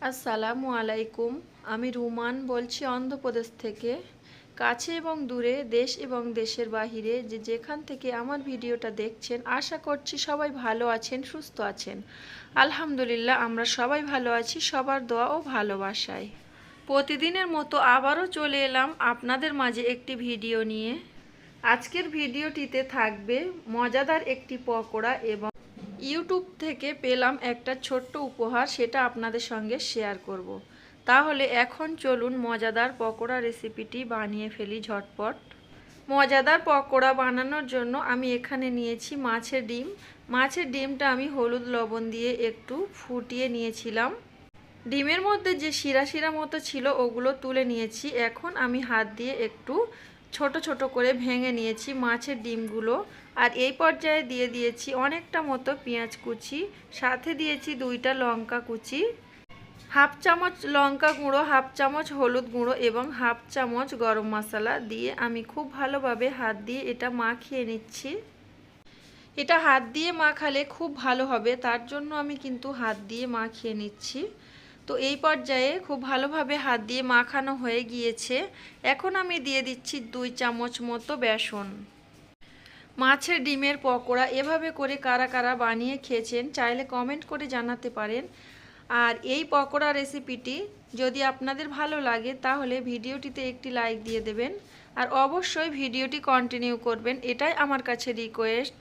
আসসালামু আলাইকুম। আমি রুমান বলছি অন্ধ্রপ্রদেশ থেকে। কাছে এবং দূরে, দেশ এবং দেশের বাহিরে যে যেখান থেকে আমার ভিডিওটা দেখছেন, আশা করছি সবাই ভালো আছেন, সুস্থ আছেন। আলহামদুলিল্লাহ, আমরা সবাই ভালো আছি, সবার দোয়া ও ভালোবাসায়। প্রতিদিনের মতো আবারও চলে এলাম আপনাদের মাঝে একটি ভিডিও নিয়ে। আজকের ভিডিওটিতে থাকবে মজাদার একটি পকোড়া এবং ইউটিউব থেকে পেলাম একটা ছোট্ট উপহার, সেটা আপনাদের সঙ্গে শেয়ার করব। তাহলে এখন চলুন মজাদার পকোড়া রেসিপিটি বানিয়ে ফেলি ঝটপট। মজাদার পকোড়া বানানোর জন্য আমি এখানে নিয়েছি মাছের ডিম। মাছের ডিমটা আমি হলুদ লবণ দিয়ে একটু ফুটিয়ে নিয়েছিলাম। ডিমের মধ্যে যে শিরা শিরা মতো ছিল, ওগুলো তুলে নিয়েছি। এখন আমি হাত দিয়ে একটু ছোট ছোট করে ভেঙে নিয়েছি মাছের ডিমগুলো। আর এই পর্যায়ে দিয়ে দিয়েছি অনেকটা মতো পেঁয়াজ কুচি, সাথে দিয়েছি দুইটা লঙ্কা কুচি, হাফ চামচ লঙ্কা গুঁড়ো, হাফ চামচ হলুদ গুঁড়ো এবং হাফ চামচ গরম মশলা দিয়ে আমি খুব ভালোভাবে হাত দিয়ে এটা মাখিয়ে নিচ্ছি। এটা হাত দিয়ে মাখালে খুব ভালো হবে, তার জন্য আমি কিন্তু হাত দিয়ে মাখিয়ে নিচ্ছি। তো এই পর্যায়ে খুব ভালোভাবে হাত দিয়ে মাখানো হয়ে গিয়েছে। এখন আমি দিয়ে দিচ্ছি দুই চামচ মতো বেসন। মাছের ডিমের পকোড়া এভাবে করে কারা কারা বানিয়ে খেয়েছেন চাইলে কমেন্ট করে জানাতে পারেন। আর এই পকোড়া রেসিপিটি যদি আপনাদের ভালো লাগে তাহলে ভিডিওটিতে একটি লাইক দিয়ে দেবেন। আর অবশ্যই ভিডিওটি কন্টিনিউ করবেন, এটাই আমার কাছে রিকোয়েস্ট।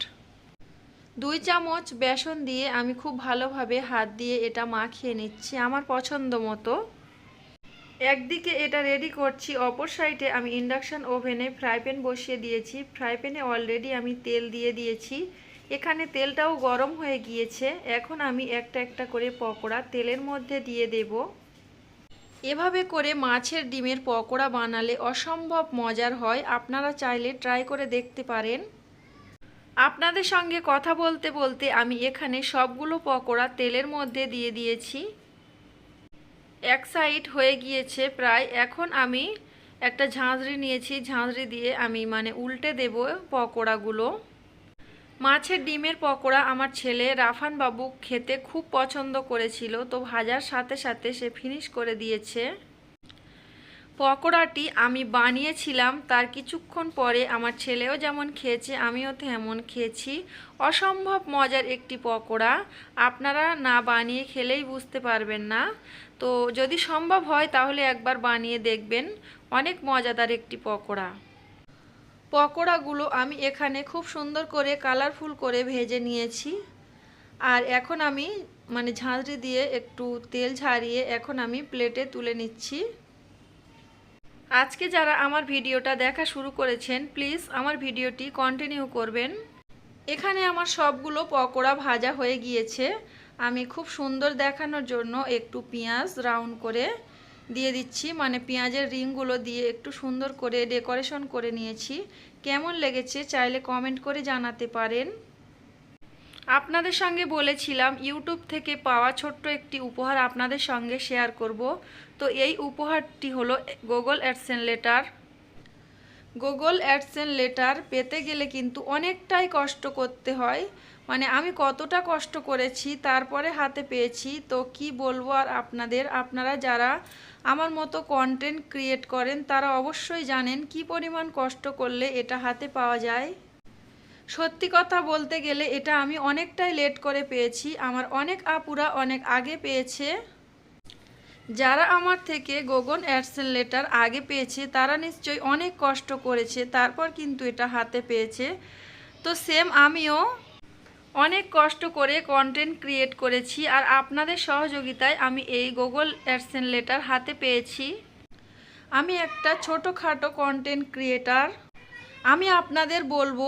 দুই চামচ বেসন দিয়ে আমি খুব ভালোভাবে হাত দিয়ে এটা মাখিয়ে নিচ্ছি আমার পছন্দ মতো। একদিকে এটা রেডি করছি, অপর সাইডে আমি ইন্ডাকশান ওভেনে ফ্রাই প্যান বসিয়ে দিয়েছি। ফ্রাই প্যানে অলরেডি আমি তেল দিয়ে দিয়েছি। এখানে তেলটাও গরম হয়ে গিয়েছে। এখন আমি একটা একটা করে পকোড়া তেলের মধ্যে দিয়ে দেব। এভাবে করে মাছের ডিমের পকোড়া বানালে অসম্ভব মজার হয়। আপনারা চাইলে ট্রাই করে দেখতে পারেন। আপনাদের সঙ্গে কথা বলতে বলতে আমি এখানে সবগুলো পকোড়া তেলের মধ্যে দিয়ে দিয়েছি। এক সাইড হয়ে গিয়েছে প্রায়। এখন আমি একটা ঝাঁঝরি নিয়েছি। ঝাঁঝরি দিয়ে আমি মানে উল্টে দেব পকোড়াগুলো। মাছের ডিমের পকোড়া আমার ছেলে রাফান বাবু খেতে খুব পছন্দ করেছিল। তো ভাজার সাথে সাথে সে ফিনিশ করে দিয়েছে। পকোড়াটি আমি বানিয়েছিলাম, তার কিছুক্ষণ পরে আমার ছেলেও যেমন খেয়েছে, আমিও তেমন খেয়েছি। অসম্ভব মজার একটি পকোড়া। আপনারা না বানিয়ে খেলেই বুঝতে পারবেন না। তো যদি সম্ভব হয় তাহলে একবার বানিয়ে দেখবেন। অনেক মজাদার একটি পকোড়া। পকোড়াগুলো আমি এখানে খুব সুন্দর করে কালারফুল করে ভেজে নিয়েছি। আর এখন আমি মানে ঝাঁঝরি দিয়ে একটু তেল ঝারিয়ে এখন আমি প্লেটে তুলে নিচ্ছি। আজকে যারা আমার ভিডিওটা দেখা শুরু করেছেন প্লিজ আমার ভিডিওটি কন্টিনিউ করবেন। এখানে আমার সবগুলো পকোড়া ভাজা হয়ে গিয়েছে। আমি খুব সুন্দর দেখানোর জন্য একটু পেঁয়াজ রাউন্ড করে দিয়ে দিচ্ছি। মানে পেঁয়াজের রিংগুলো দিয়ে একটু সুন্দর করে ডেকোরেশন করে নিয়েছি। কেমন লেগেছে চাইলে কমেন্ট করে জানাতে পারেন। আপনাদের সঙ্গে বলেছিলাম ইউটিউব থেকে পাওয়া ছোট্ট একটি উপহার আপনাদের সঙ্গে শেয়ার করব। তো এই উপহারটি হলো Google AdSense letter Google AdSense letter পেতে গেলে কিন্তু অনেকটাই কষ্ট করতে হয়। মানে আমি কতটা কষ্ট করেছি, তারপরে হাতে পেয়েছি, তো কি বলব আর আপনাদের? আপনারা যারা আমার মতো কন্টেন্ট ক্রিয়েট করেন, তারা অবশ্যই জানেন কি পরিমাণ কষ্ট করলে এটা হাতে পাওয়া যায়। সত্যি কথা বলতে গেলে এটা আমি অনেকটাই লেট করে পেয়েছি। আমার অনেক আপুরা অনেক আগে পেয়েছে। যারা আমার থেকে গোগন অ্যাডসেন লেটার আগে পেয়েছে, তারা নিশ্চয়ই অনেক কষ্ট করেছে, তারপর কিন্তু এটা হাতে পেয়েছে। তো সেম আমিও অনেক কষ্ট করে কন্টেন্ট ক্রিয়েট করেছি আর আপনাদের সহযোগিতায় আমি এই গুগল অ্যাডসেন লেটার হাতে পেয়েছি। আমি একটা ছোটোখাটো কন্টেন্ট ক্রিয়েটার আমি আপনাদের বলব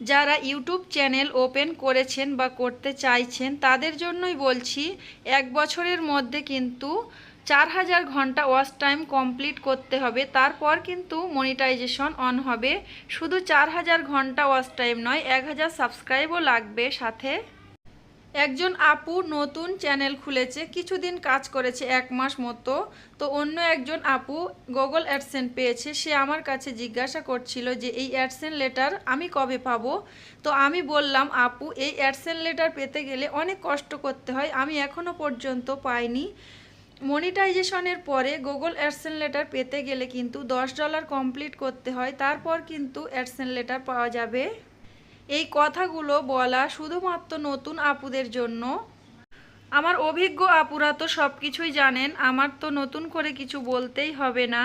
যারা ইউটিউব চ্যানেল ওপেন করেছেন বা করতে চাইছেন, তাদের জন্যই বলছি, এক বছরের মধ্যে কিন্তু চার হাজার ঘণ্টা ওয়াচ টাইম কমপ্লিট করতে হবে। তারপর কিন্তু মনিটাইজেশন অন হবে। শুধু চার হাজার ঘণ্টা ওয়াচ টাইম নয়, এক হাজার সাবস্ক্রাইবও লাগবে সাথে। একজন আপু নতুন চ্যানেল খুলেছে, কিছুদিন কাজ করেছে এক মাস মতো। তো অন্য একজন আপু গুগল অ্যাডসেন পেয়েছে, সে আমার কাছে জিজ্ঞাসা করছিল যে, এই অ্যাডসেন লেটার আমি কবে পাবো? তো আমি বললাম, আপু, এই অ্যাডসেন লেটার পেতে গেলে অনেক কষ্ট করতে হয়, আমি এখনও পর্যন্ত পাইনি। মনিটাইজেশনের পরে গুগল অ্যাডসেন লেটার পেতে গেলে কিন্তু দশ ডলার কমপ্লিট করতে হয়, তারপর কিন্তু অ্যাডসেন লেটার পাওয়া যাবে। এই কথাগুলো বলা শুধুমাত্র নতুন আপুদের জন্য। আমার অভিজ্ঞ আপুরা তো সব কিছুই জানেন, আমার তো নতুন করে কিছু বলতেই হবে না।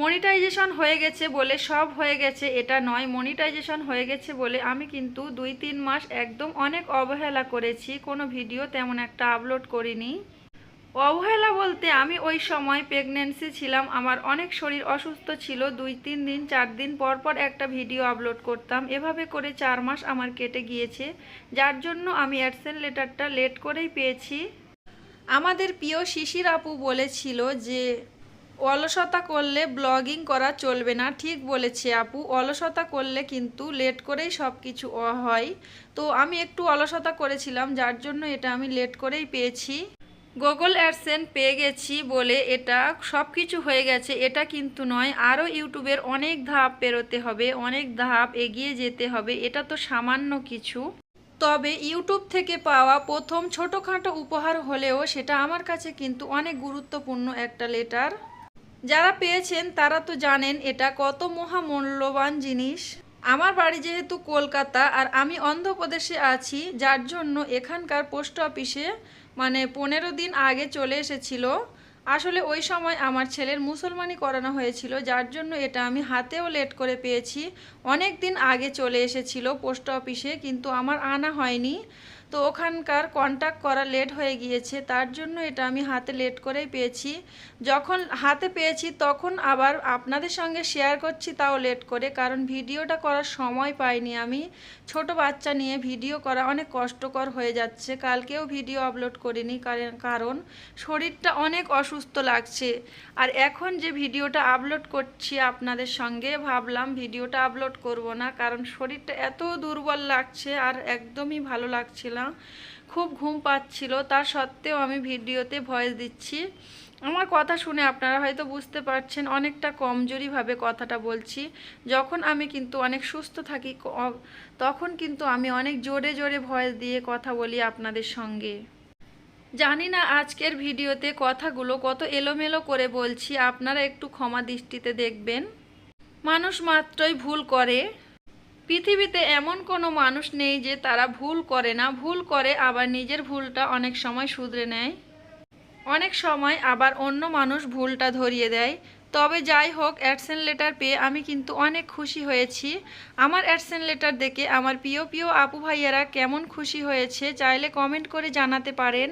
মনিটাইজেশন হয়ে গেছে বলে সব হয়ে গেছে, এটা নয়। মনিটাইজেশন হয়ে গেছে বলে আমি কিন্তু দুই তিন মাস একদম অনেক অবহেলা করেছি, কোনো ভিডিও তেমন একটা আপলোড করিনি। অবহেলা বলতে আমি ওই সময় প্রেগনেন্সি ছিলাম, আমার অনেক শরীর অসুস্থ ছিল, দুই, তিন দিন, চার দিন পর পর একটা ভিডিও আপলোড করতাম। এভাবে করে চার মাস আমার কেটে গিয়েছে, যার জন্য আমি অ্যাডসেন লেটারটা লেট করেই পেয়েছি। আমাদের প্রিয় শিশির আপু বলেছিল যে, অলসতা করলে ব্লগিং করা চলবে না। ঠিক বলেছে আপু, অলসতা করলে কিন্তু লেট করেই সব কিছু হয়। তো আমি একটু অলসতা করেছিলাম, যার জন্য এটা আমি লেট করেই পেয়েছি। গুগল অ্যাডসেন পেয়ে গেছি বলে এটা সব কিছু হয়ে গেছে। এটা কিন্তু নয়, আরও ইউটিউবের অনেক ধাপ পেরোতে হবে, অনেক ধাপ এগিয়ে যেতে হবে, এটা তো সামান্য কিছু। তবে ইউটিউব থেকে পাওয়া প্রথম ছোটোখাটো উপহার হলেও সেটা আমার কাছে কিন্তু অনেক গুরুত্বপূর্ণ একটা লেটার। যারা পেয়েছেন তারা তো জানেন এটা কত মহামূল্যবান জিনিস। আমার বাড়ি যেহেতু কলকাতা আর আমি অন্ধ্রপ্রদেশে আছি, যার জন্য এখানকার পোস্ট অফিসে মানে পনেরো দিন আগে চলে এসেছিল। আসলে ওই সময় আমার ছেলের মুসলমানি করানো হয়েছিল, যার জন্য এটা আমি হাতেও লেট করে পেয়েছি। অনেক দিন আগে চলে এসেছিল পোস্ট অফিসে, কিন্তু আমার আনা হয়নি। তো ওখানকার কন্ট্যাক্ট করা লেট হয়ে গিয়েছে, তার জন্য এটা আমি হাতে লেট করেই পেয়েছি। যখন হাতে পেয়েছি, তখন আবার আপনাদের সঙ্গে শেয়ার করছি, তাও লেট করে, কারণ ভিডিওটা করার সময় পাইনি আমি। ছোট বাচ্চা নিয়ে ভিডিও করা অনেক কষ্টকর হয়ে যাচ্ছে, কালকেও ভিডিও আপলোড করিনি কারণ শরীরটা অনেক অসুস্থ লাগছে। আর এখন যে ভিডিওটা আপলোড করছি আপনাদের সঙ্গে, ভাবলাম ভিডিওটা আপলোড করব না, কারণ শরীরটা এত দুর্বল লাগছে আর একদমই ভালো লাগছিল না খুব ঘুম পাচ্ছিল। তার সত্ত্বেও আমি ভিডিওতে ভয়েস দিচ্ছি। আমার কথা শুনে আপনারা হয়তো বুঝতে পারছেন অনেকটা কমজোরিভাবে কথাটা বলছি। যখন আমি কিন্তু অনেক সুস্থ থাকি তখন কিন্তু আমি অনেক জোরে জোরে ভয়েস দিয়ে কথা বলি আপনাদের সঙ্গে। জানি না আজকের ভিডিওতে কথাগুলো কত এলোমেলো করে বলছি, আপনারা একটু ক্ষমা দৃষ্টিতে দেখবেন। মানুষ মাত্রই ভুল করে। পৃথিবীতে এমন কোনো মানুষ নেই যে তারা ভুল করে না, ভুল করে আবার নিজের ভুলটা অনেক সময় শুধরে নেয়। অনেক সময় আবার অন্য মানুষ ভুলটা ধরিয়ে দেয়। তবে যাই হোক, অ্যাডসেন লেটার পেয়ে আমি কিন্তু অনেক খুশি হয়েছি। আমার অ্যাডসেন লেটার দেখে আমার প্রিয় প্রিয় আপু ভাইয়ারা কেমন খুশি হয়েছে চাইলে কমেন্ট করে জানাতে পারেন।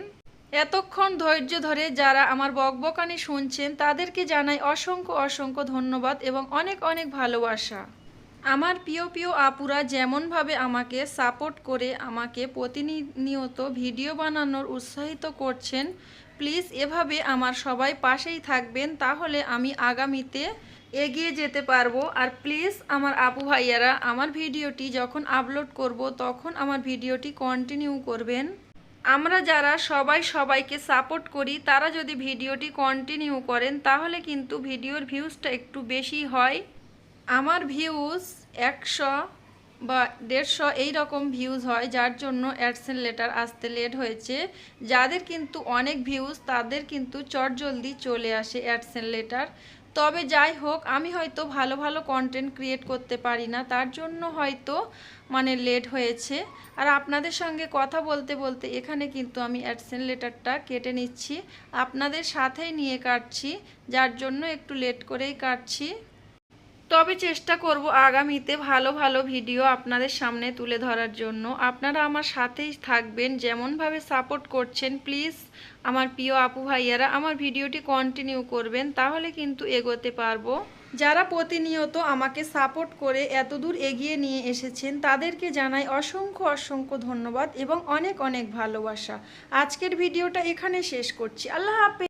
এতক্ষণ ধৈর্য ধরে যারা আমার বকবকানি শুনছেন, তাদেরকে জানাই অসংখ্য অসংখ্য ধন্যবাদ এবং অনেক অনেক ভালোবাসা। আমার প্রিয় প্রিয় আপুরা, যেমনভাবে আমাকে সাপোর্ট করে আমাকে প্রতিনিয়ত ভিডিও বানানোর উৎসাহিত করছেন, প্লিজ এভাবে আমার সবাই পাশেই থাকবেন, তাহলে আমি আগামীতে এগিয়ে যেতে পারব। আর প্লিজ আমার আপু ভাইয়ারা, আমার ভিডিওটি যখন আপলোড করব, তখন আমার ভিডিওটি কন্টিনিউ করবেন। আমরা যারা সবাই সবাইকে সাপোর্ট করি, তারা যদি ভিডিওটি কন্টিনিউ করেন, তাহলে কিন্তু ভিডিওর ভিউজটা একটু বেশি হয়। আমার ভিউজ একশো বা দেড়শো এই রকম ভিউজ হয়, যার জন্য অ্যাডসেন লেটার আসতে লেট হয়েছে। যাদের কিন্তু অনেক ভিউজ তাদের কিন্তু চটজলদি চলে আসে অ্যাডসেন লেটার তবে যাই হোক, আমি হয়তো ভালো ভালো কন্টেন্ট ক্রিয়েট করতে পারি না, তার জন্য হয়তো মানে লেট হয়েছে। আর আপনাদের সঙ্গে কথা বলতে বলতে এখানে কিন্তু আমি অ্যাডসেন লেটারটা কেটে নিচ্ছি। আপনাদের সাথেই নিয়ে কাটছি, যার জন্য একটু লেট করেই কাটছি। তবে চেষ্টা করব আগামীতে ভালো ভালো ভিডিও আপনাদের সামনে তুলে ধরার জন্য। আপনারা আমার সাথেই থাকবেন, যেমনভাবে সাপোর্ট করছেন প্লিজ আমার প্রিয় আপু ভাইয়ারা, আমার ভিডিওটি কন্টিনিউ করবেন, তাহলে কিন্তু এগোতে পারব। যারা প্রতিনিয়ত আমাকে সাপোর্ট করে এতদূর এগিয়ে নিয়ে এসেছেন, তাদেরকে জানাই অসংখ্য অসংখ্য ধন্যবাদ এবং অনেক অনেক ভালোবাসা। আজকের ভিডিওটা এখানে শেষ করছি। আল্লাহ হাফেজ।